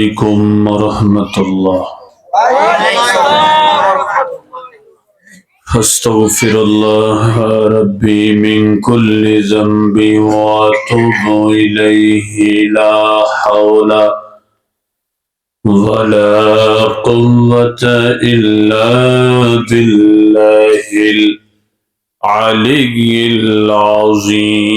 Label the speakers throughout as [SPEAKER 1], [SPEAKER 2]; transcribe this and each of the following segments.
[SPEAKER 1] عليكم ورحمة الله. أستغفر الله ربي من كل ذنب وأتوب إليه. لا حول ولا قوة إلا بالله العلي العظيم.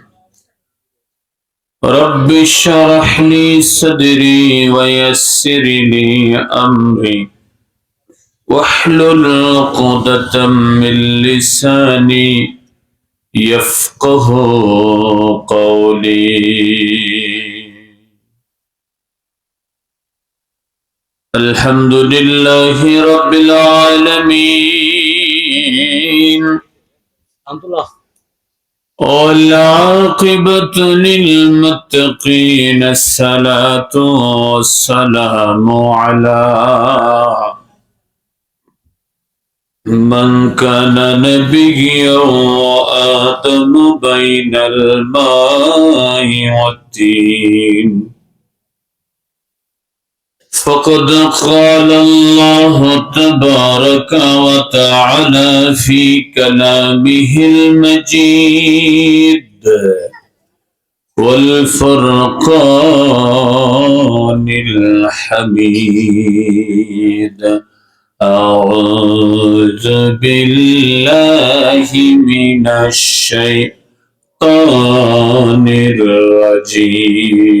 [SPEAKER 1] رب اشرح لي صدري ويسر لي أمري. واحلل عقدة من لساني يفقه قولي. الحمد لله رب العالمين.
[SPEAKER 2] الحمد لله
[SPEAKER 1] والعاقبة للمتقين الصلاة والسلام على من كان نبيا وآدم بين الماء والدين. فقد قال الله تبارك وتعالى في كلامه المجيد. والفرقان الحميد. أعوذ بالله من الشيطان الرجيم.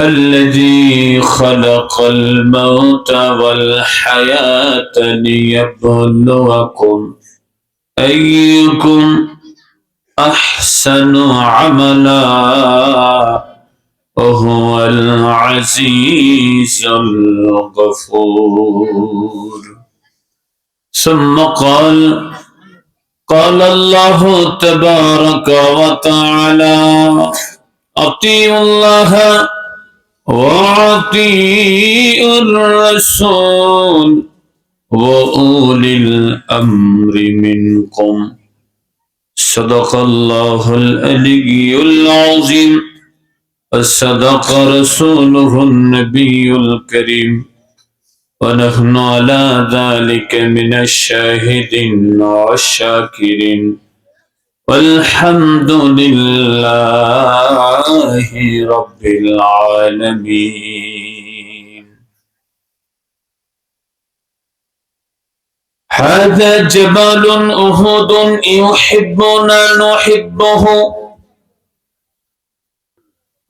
[SPEAKER 1] الذي خلق الموت والحياة ليبلوكم أيكم أحسن عملا وهو العزيز الغفور. ثم قال قال الله تبارك وتعالى أطيعوا الله وأطيعوا الرسول وأولي الأمر منكم. صدق الله العلي العظيم. وصدق رسوله النبي الكريم. ونحن على ذلك من الشاهدين والشاكرين. والحمد لله رب العالمين. هذا جبل أهود يحبنا نحبه.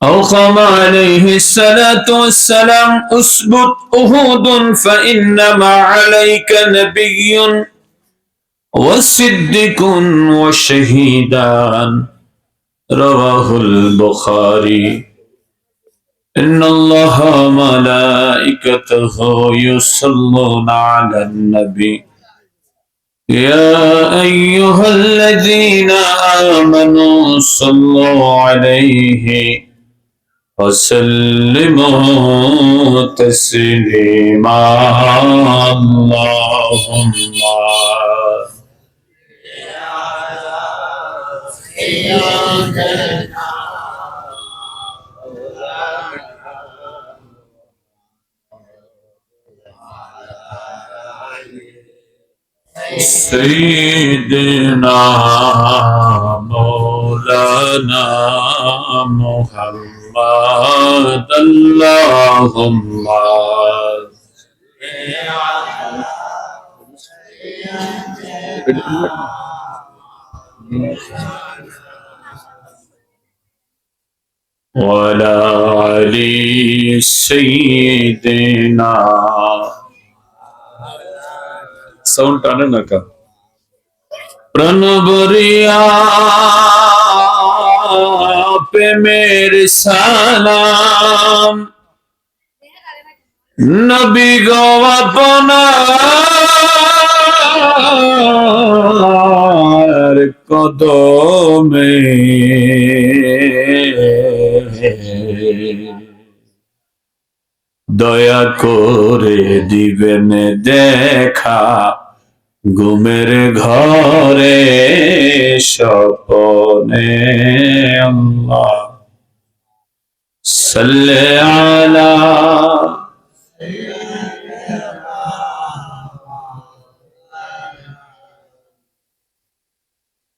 [SPEAKER 1] أو عليه الصلاة والسلام أثبت أهود فإنما عليك نبي. وصدق وشهيدان رواه البخاري. إن الله ملائكته يصلون على النبي. يا أيها الذين آمنوا صلوا عليه وسلموا تسليما. اللهم سيدنا مولانا محمد اللهم وعلى علي سيدنا sound টানে না কা প্রণবরিয়া প্রেমের সালাম নবী গো আপনার কদমে দয়া করে দিবেন দেখা ঘুমের ঘরে স্বপনে আল্লাহ সাল্লে আলা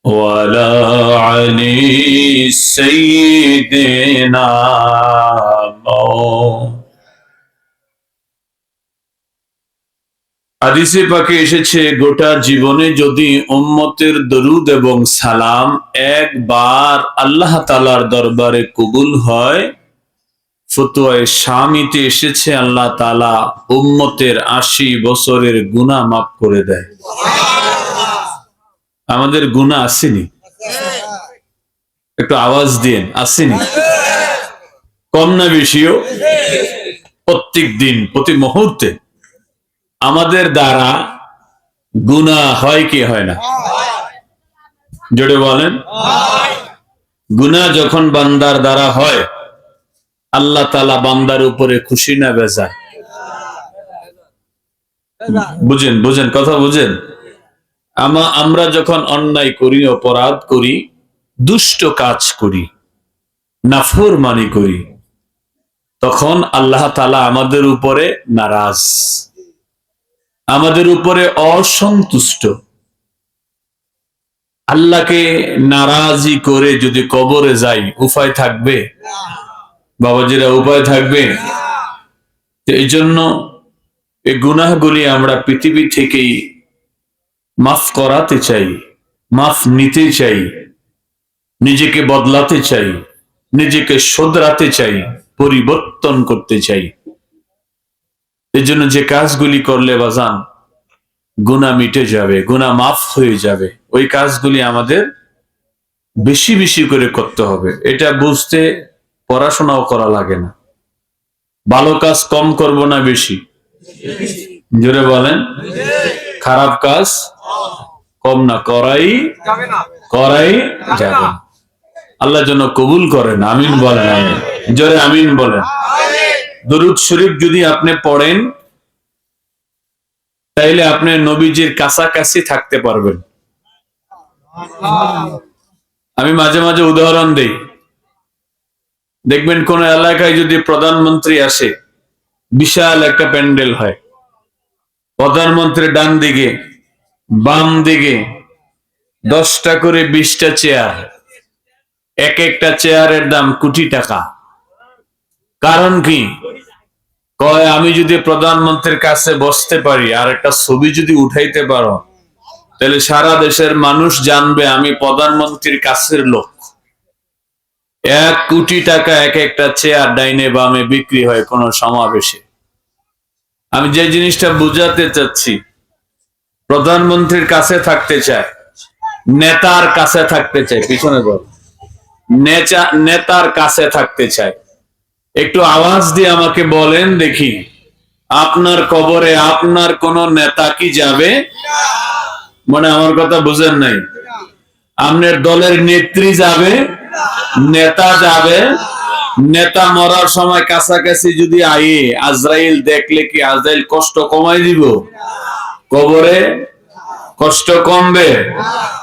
[SPEAKER 1] وعلى علي سيدنا হাদিসে পাকে এসেছে, গোটা জীবনে যদি উম্মতের দরুদ এবং সালাম একবার আল্লাহ তালার দরবারে কবুল হয়, ফতুয়ায় স্বামীতে এসেছে, আল্লাহ তালা উম্মতের আশি বছরের গুণা মাফ করে দেয়। আমাদের গুণা আসেনি? একটু আওয়াজ দিন আসেনি? কম না বেশিও? প্রত্যেক দিন, প্রতি মুহূর্তে? আমাদের দ্বারা গুণা হয় কি হয় না? জোরে বলেন। গুণা যখন বান্দার দ্বারা হয়, আল্লাহ তালা বান্দার উপরে খুশি না বেজায় বুঝেন বুঝেন, কথা বুঝেন? আমা, আমরা যখন অন্যায় করি, অপরাধ করি, দুষ্ট কাজ করি নাফর মানি করি, তখন আল্লাহ তালা আমাদের উপরে নারাজ। আমাদের উপরে অসন্তুষ্ট। আল্লাহকে নারাজি করে যদি কবরে যাই, উপায় থাকবে? বাবাজিরা, উপায় থাকবে? এই জন্য এই গুনাহগুলি আমরা পৃথিবী থেকেই মাফ করাতে চাই, মাফ নিতে চাই, নিজেকে বদলাতে চাই, নিজেকে শোধরাতে চাই, পরিবর্তন করতে চাই। এই জন্য যে কাজগুলি করলে বাজান গুণা মিটে যাবে গুণা মাফ হয়ে যাবে, ওই কাজগুলি আমাদের বেশি বেশি করে করতে হবে। এটা বুঝতে পড়াশোনাও করা লাগে না। ভালো কাজ কম করব না বেশি? জোরে বলেন। খারাপ কাজ কম না, করাই করাই যাবে। আল্লাহ যেন কবুল করেন, আমিন বলেন, আমিন। জোরে আমিন বলেন। দরুদ শরীফ যদি আপনি পড়েন, তাইলে আপনি নবীজির কাছাকাছি থাকতে পারবেন। আমি মাঝে মাঝে উদাহরণ দেই। দেখবেন কোন এলাকায় যদি প্রধানমন্ত্রী আসে, বিশাল একটা প্যান্ডেল হয়। প্রধানমন্ত্রী ডান দিকে, বাম দিকে দশটা করে বিশটা চেয়ার এক একটা চেয়ারের দাম কোটি টাকা। কারণ কি? কয়, আমি যদি প্রধানমন্ত্রীর কাছে বসতে পারি, আর একটা ছবি যদি উঠাইতে পারো, তাহলে সারা দেশের মানুষ জানবে আমি প্রধানমন্ত্রীর কাছের লোক। এক কোটি টাকা এক একটা চেয়ার ডাইনে বামে বিক্রি হয় কোন সমাবেশে। আমি যে জিনিসটা বুঝাতে চাচ্ছি, প্রধানমন্ত্রীর কাছে থাকতে চায়, নেতার কাছে থাকতে চায়, পিছনে বল নেতার কাছে থাকতে চায়। একটু আওয়াজ দিয়ে আমাকে বলেন দেখি। আপনার কবরে আপনার কোন নেতা কি যাবে? মানে আমার কথা বুঝেন নাই। আপনার দলের নেত্রী যাবে, নেতা যাবে, নেতা মরার সময় কাছাকাছি যদি আইয়ে, আজরাইল দেখলে কি আজরাইল কষ্ট কমাই দিব? কবরে কষ্ট কমবে,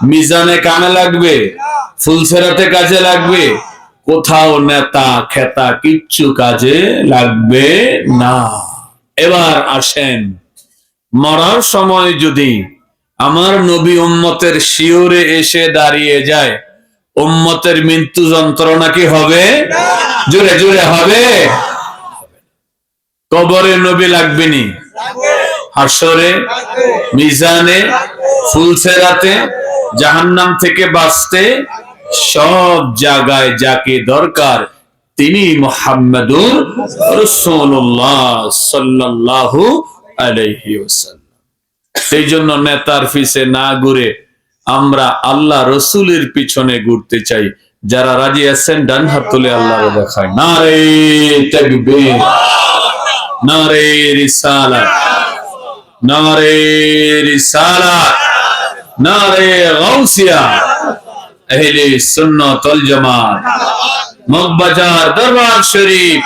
[SPEAKER 1] মিজানে কানে লাগবে, ফুলসেরাতে কাজে লাগবে কোথাও নেতা, খেতা কিচ্ছু কাজে লাগবে না। এবার আসেন, মরার সময় যদি আমার নবী উম্মতের শিওরে এসে দাঁড়িয়ে যায়, উম্মতের মৃত্যু যন্ত্রণা কি হবে? জোরে জোরে হবে। কবরে নবী লাগবে নি হাসরে, মিজানে, ফুলসেরাতে, জাহান্নাম থেকে বাঁচতে সব জায়গায় যাকে দরকার তিনি মোহাম্মদুর রসুল্লাহ আলাইহি সেই জন্য নেতার পিছে না ঘুরে আমরা আল্লাহ রসুলের পিছনে ঘুরতে চাই। যারা রাজি আছেন, ডান হাত তুলে আল্লাহ দেখায়। না রে তাকবীর না রে রিসালাত না রে রিসালাত না রে আহলে সুন্নাত জামাত। মগবাজার দরবার শরীফ।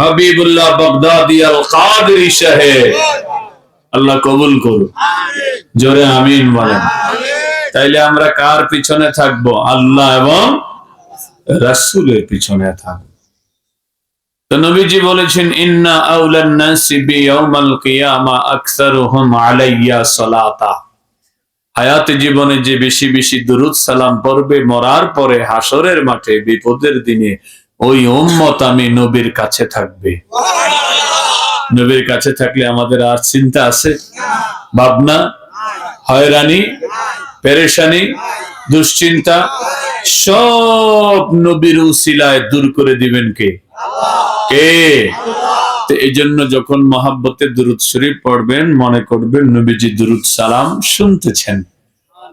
[SPEAKER 1] হাবিবুল্লাহ বাগদাদি আল কাদরি সাহেব আল্লাহ কবুল করুন জোরে আমিন বলেন। তাইলে আমরা কার পিছনে থাকব? আল্লাহ এবং রাসূলের পিছনে থাকব। তো নবীজি বলেছেন, ইন্না আউলান নাসি বিয়াউমাল কিয়ামা আকসারুহুম আলাইয়া সালাতা। হায়াতে জীবনে যে বেশি বেশি দুরুদ সালাম পড়বে, মরার পরে হাসরের মাঠে, বিপদের দিনে ওই উম্মত আমি নবীর কাছে থাকবে। নবীর কাছে থাকলে আমাদের আর চিন্তা আছে? ভাবনা? হয়রানি? পেরেশানি? দুশ্চিন্তা? সব নবীর উসিলায় দূর করে দিবেন কে? কে? তো এই জন্য যখন মহাব্বতে দুরুদ শরীফ পড়বেন, মনে করবেন নবীজি দুরুদ সালাম শুনতেছেন।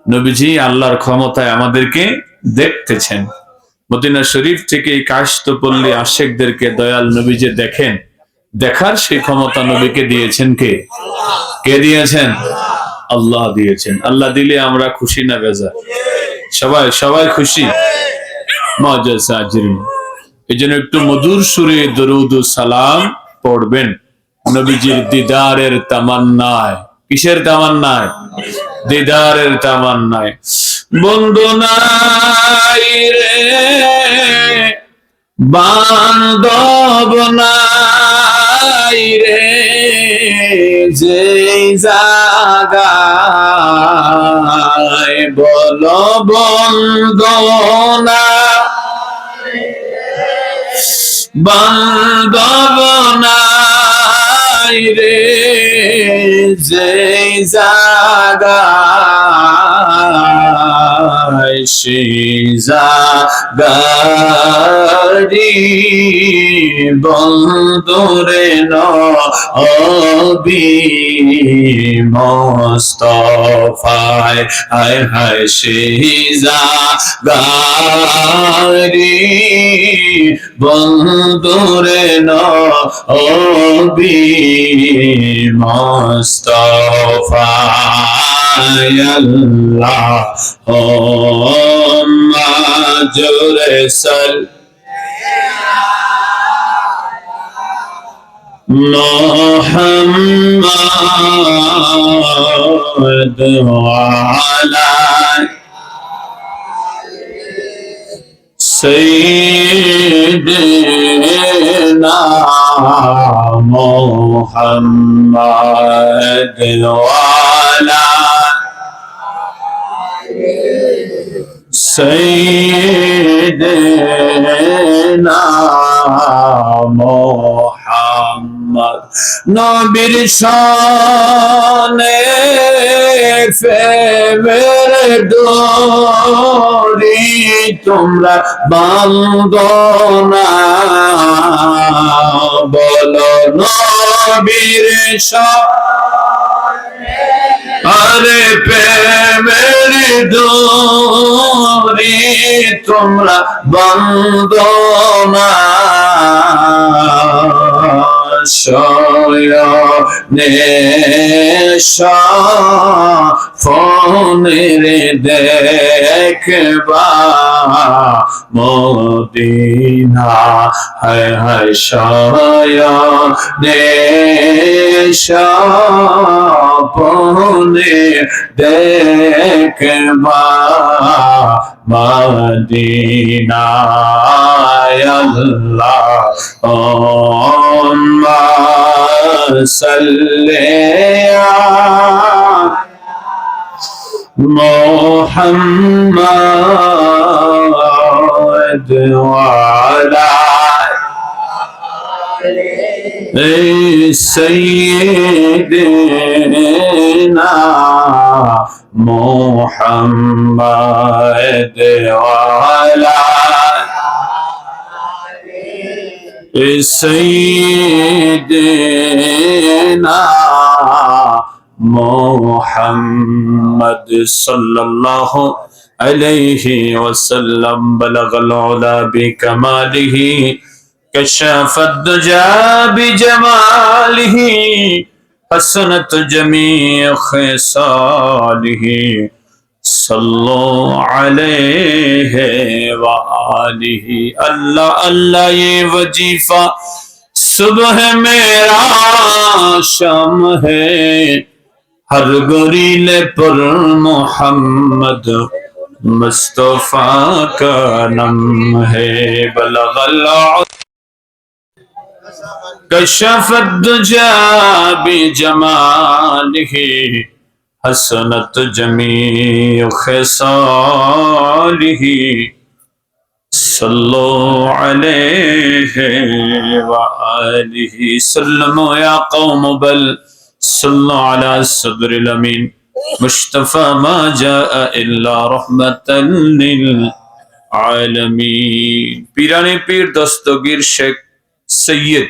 [SPEAKER 1] নবীজি আল্লাহর ক্ষমতায় আমাদেরকে দেখতেছেন। মদিনা শরীফ থেকে এই কাশতপল্লী আশেকদেরকে দয়াল নবীজি দেখেন। দেখার সেই ক্ষমতা নবীকে দিয়েছেন কে? কে দিয়েছেন? আল্লাহ দিয়েছেন। আল্লাহ দিলে আমরা খুশি না বেজা? সবাই সবাই খুশি? মজা সাজরিন। এই জন্য একটু মধুর সুরে দরুদ সালাম পড়বেন। নবীজির দিদারের তামান্নায়। কিসের তামান্নায়? দিদারের তামান্নায়। বন্ধু নাই রে, বান্ধব নাই রে, যে জাগায় বল বন্দনা বান্ধব নাই রে যে জাগায় সে জাগারি বন্দরে নবী মস্তফায়। হায় হায় সে জাগারি বন্দরে নবী মস্তফায়। اللهم الله محمد وعلى سيدنا محمد وعلى সৈদেনা মোহাম্মদ নবীর শানে ফেবের দোরি তোমরা বান্দনা বলো নবীর শাহ আরে প্রেমের দোরে তোমরা বন্দনা ফোনের দেখবা মদিনা হায় হায় শয় দেশনে দেখবা মদিনা আল্লাহ ওম্মা সাল্লি محمد وعلى سيدنا محمد وعلى سيدنا محمد صلى الله عليه وسلم. بلغ العلا بكماله كشف الدجى بجماله حسنت جميع خصاله. صلوا عليه وآله. اللہ اللہ یہ وظیفہ صبح میرا شام ہے۔ ہر گریل پر محمد مصطفیٰ کا نم ہے بلغ کشف الدجا بجمالہ حسنت جمیع خصالہ صلو علیہ وآلہ سلمو یا قوم بل صلوا على الصدر الأمين مصطفى ما جاء إلا رحمة للعالمين পিরানি পীর দস্তগীর শেখ সৈয়দ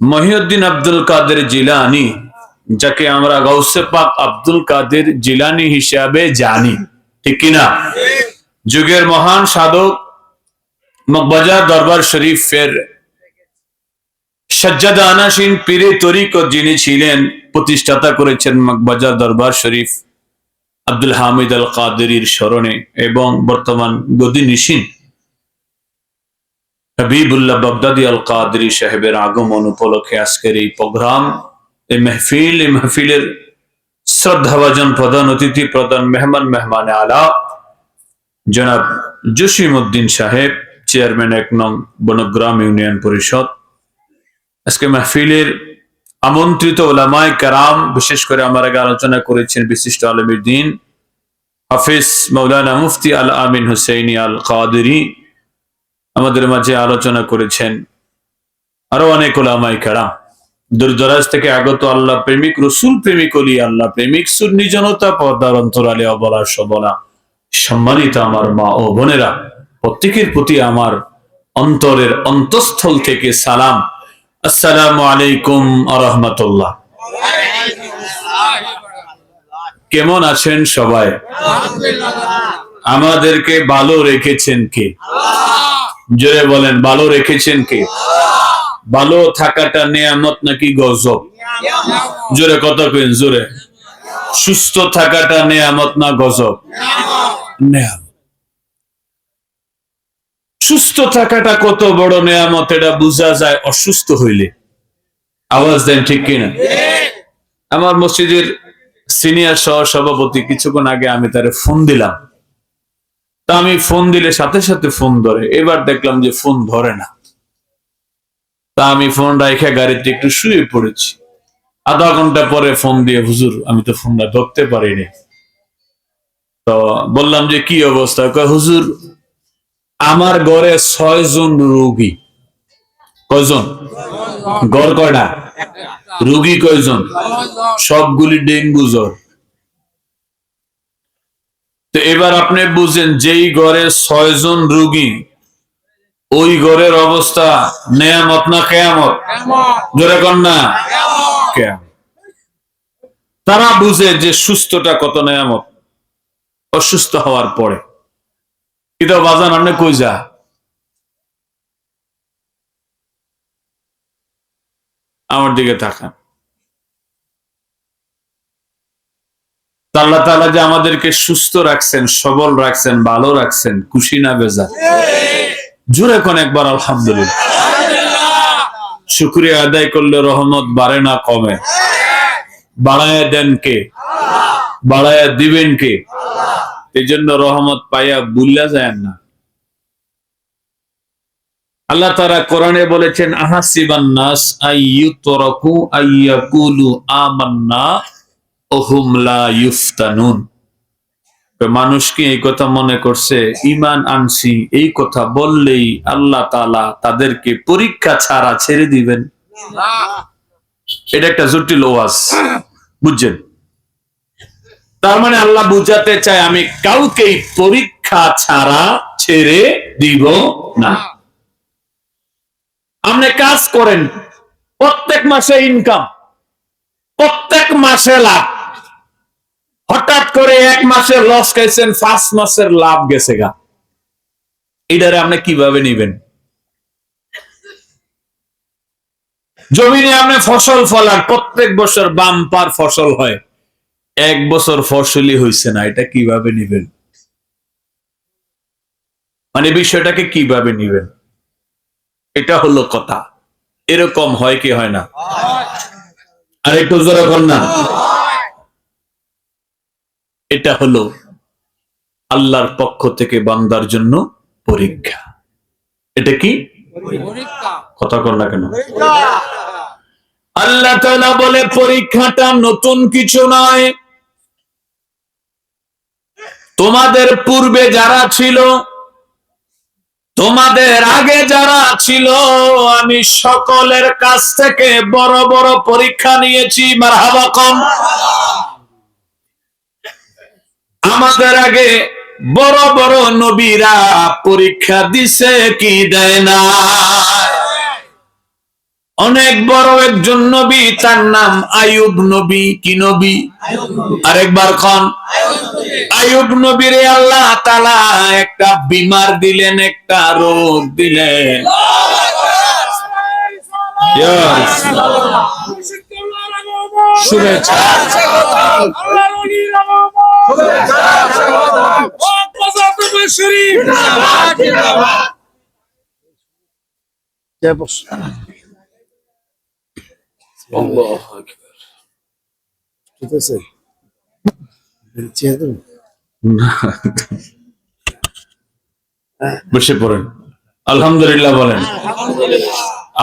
[SPEAKER 1] মহিউদ্দিন আব্দুল কাদের জিলানি যাকে আমরা গৌসে পাক আব্দুল কাদের জিলানি হিসাবে জানি ঠিক কিনা যুগের মহান সাধক মকবাজার দরবার শরীফের সজ্জাদা আনাসীন পীরে তরিকত যিনি ছিলেন, প্রতিষ্ঠাতা করেছেন মকবাজার দরবার শরীফ আব্দুল হামিদ আল কাদেরির স্মরণে এবং বর্তমান গদি নিশিন হাবিবুল্লাহ বাগদাদি আল কাদরি সাহেবের আগমন উপলক্ষে আজকের এই প্রোগ্রাম, এই মেহফিল, এই মেহফিলের শ্রদ্ধাভাজন প্রধান অতিথি, প্রধান মেহমান মেহমান আলা, জনাব জসিম উদ্দিন সাহেব, চেয়ারম্যান এক নং বনগ্রাম ইউনিয়ন পরিষদ আজকে মেহফিলের আমন্ত্রিত ওলামায় কারাম, বিশেষ করে আমার আগে আলোচনা করেছেন বিশিষ্ট আলমীর দিন, হাফিজ মৌলানা মুফতি আল আমিন হুসেইনি আল কাদেরি আমাদের মাঝে আলোচনা করেছেন আরও অনেক ওলামাই কারাম। দূরদরাজ থেকে আগত আল্লাহ প্রেমিক, রসুল প্রেমিক, অলি আল্লাহ প্রেমিক, সুন্নি জনতা পর্দার অন্তরালে অবলা সবলা, সম্মানিত আমার মা ও বোনেরা, প্রত্যেকের প্রতি আমার অন্তরের অন্তঃস্থল থেকে সালাম আসসালামু আলাইকুম আরহামতুল্লাহ কেমন আছেন সবাই? আমাদেরকে ভালো রেখেছেন কে? জোরে বলেন, ভালো রেখেছেন কে? ভালো থাকাটা নেয়ামত নাকি গজব? জোরে কত জোরে। সুস্থ থাকাটা নেয়ামত না গজব? নেয়ামত। সুস্থ থাকাটা কত বড় নেয়ামত, এটা বোঝা যায় অসুস্থ হইলে। আওয়াজ দেন ঠিক কিনা? আমার মসজিদের সিনিয়র সহ সভাপতি কিছুক্ষণ আগে আমি তারে ফোন দিলাম। তা আমি ফোন দিলে সাথে সাথে ফোন ধরে। এবার দেখলাম যে ফোন ধরে না। তা আমি ফোন রাখা গাড়িতে একটু শুয়ে পড়েছি। আধা ঘণ্টা পরে ফোন দিয়ে, হুজুর, আমি তো ফোনটা ধরতে পারিনি। তো বললাম যে, কি অবস্থা? হুজুর আমার ঘরে ছয় জন রোগী। কয়জন? গড় কয়টা? রোগী কয়জন? সবগুলি ডেঙ্গু জ্বর। তো এবার আপনি বুঝেন, যেই ঘরে ছয়জন রোগী, ওই ঘরের অবস্থা নেয়ামত না কেয়ামত? জোরে কন না। কেয়ামত। তারা বুঝে যে সুস্থটা কত নেয়ামত। অসুস্থ হওয়ার পরে। এটা বাজান আপনি কই যা? আমার দিকে তাকান। আল্লাহ তাআলা যে আমাদেরকে সুস্থ রাখছেন, সবল রাখছেন, ভালো রাখছেন, খুশি না বেজা। জোরে কোন একবার আলহামদুলিল্লাহ। শুক্রিয়া আদায় করলে রহমত বাড়ে না কমে। বাড়ায় দেন কে? বাড়ায় দিবেন কে? এই জন্য রহমত পাইয়া বুল্লা যায় না। আল্লাহ তারা কোরআনে বলেছেন, আহাসিবান নাস আইয়ুতরাকু আইয়াকুলু আমান্না ওহুম লা ইউফতানুন মানুষ কি এই কথা মনে করছে, ইমান আনছি, এই কথা বললেই আল্লাহ তালা তাদেরকে পরীক্ষা ছাড়া ছেড়ে দিবেন। এটা একটা জটিল ওয়াজ, বুঝছেন? তার মানে আল্লাহ বুঝাতে চায়, আমি কাউকেই পরীক্ষা ছাড়া ছেড়ে দিব না। আপনি কাজ করেন, প্রত্যেক মাসে ইনকাম প্রত্যেক মাসে লাভ। হঠাৎ করে এক মাসের লস খাইছেন, পাঁচ মাসের লাভ গেছে গা। এটারে আপনি কীভাবে নিবেন? জমিনে আপনি ফসল ফলান, প্রত্যেক বছর বাম্পার ফসল হয়। এক বছর ফসলই হয়েছে না এটা কীভাবে নিবেন? মানে বিষয়টাকে কীভাবে নিবেন? এটা হলো কথা। এরকম হয় কি হয় না? আর একটু জোরে কর না। এটা হলো আল্লাহর পক্ষ থেকে বান্দার জন্য পরীক্ষা। এটা কি? কথা কর না কেন? আল্লাহ বলে পরীক্ষাটা নতুন কিছু নয়। তোমাদের পূর্বে যারা ছিল, তোমাদের আগে যারা ছিল, আমি সকলের কাছ থেকে বড় বড় পরীক্ষা নিয়েছি, মারহাবা কম। আমাদের আগে বড় বড় নবীরা পরীক্ষা দিছে, কি দেয় না অনেক বড় একজন নবী তার নাম আয়ুব নবী। কি নবী? আরেকবার খন আয়ুব নবীরে আল্লাহ তালা একটা বিমার দিলেন একটা রোগ দিলেন. শুভেচ্ছা।
[SPEAKER 2] ঠিক আছে চেয়ে দেবো
[SPEAKER 1] বসে পড়েন। আলহামদুলিল্লাহ বলেন।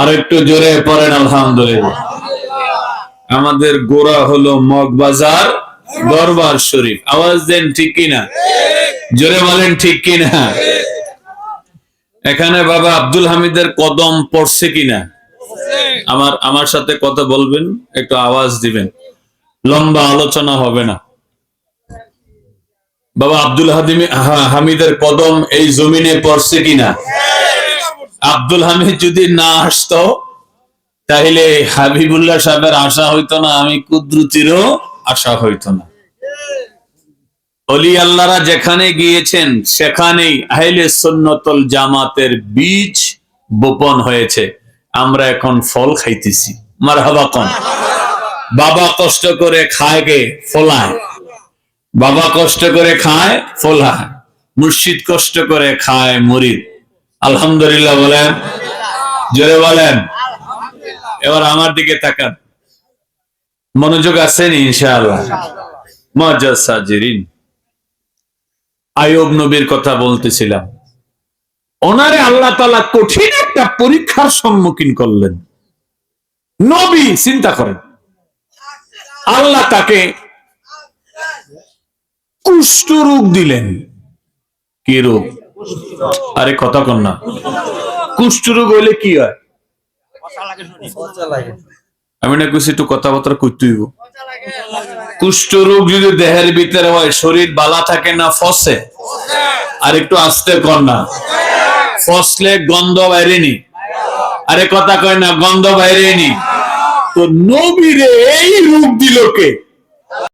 [SPEAKER 1] আর একটু জোরে পড়েন আলহামদুলিল্লাহ। আমাদের গোড়া হলো মগবাজার দরবার শরীফ। আওয়াজ দেন ঠিক কিনা? জোরে বলেন ঠিক কিনা? এখানে বাবা আব্দুল হামিদের কদম পড়ছে কিনা? আমার আমার সাথে কথা বলবেন, একটু আওয়াজ দিবেন। লম্বা আলোচনা হবে না। বাবা আব্দুল হাদিম হামিদের কদম এই জমিনে পড়ছে কিনা? আব্দুল হামিদ যদি না আসতো, তাহলে হাবিবুল্লাহ সাহেবের আশা হইতো না, আমি কুদ্রুতিরও আশা হইতো না। অলি আল্লাহরা যেখানে গিয়েছেন, সেখানেই আহলে সুন্নতল জামাতের বীজ বোপন হয়েছে। আমরা এখন ফল খাইতেছি। মারহাবা কন। বাবা কষ্ট করে খায় কে ফলায়। বাবা কষ্ট করে খায়, ফলায়। মুর্শিদ কষ্ট করে খায়, মুরিদ। আলহামদুলিল্লাহ বলেন। জোরে বলেন। এবার আমার দিকে তাকান। মনোযোগ আছেন ইনশাআল্লাহ? মজাজ সাজিরিন। আয়ব নবীর কথা বলতেছিলাম। ওনারে আল্লাহ তালা কঠিন একটা পরীক্ষার সম্মুখীন করলেন। নবী চিন্তা করেন। আল্লাহ তাকে কুষ্ঠ রোগ দিলেন। কি রোগ? আরে কথা কন না। কুষ্ঠ রোগ হইলে কি হয়? আমি না কইছি একটু কথাবার্তা করতে হইব। কুষ্ঠ রোগ যদি দেহের ভিতরে হয়, শরীর বালা থাকে না, ফসে? আর একটু আস্তে কর না। ফসলে গন্ধ বাইরেনি। আরে কথা কয় না, গন্ধ বাইরেনি। তো নবীরে এই রূপ দিল কে?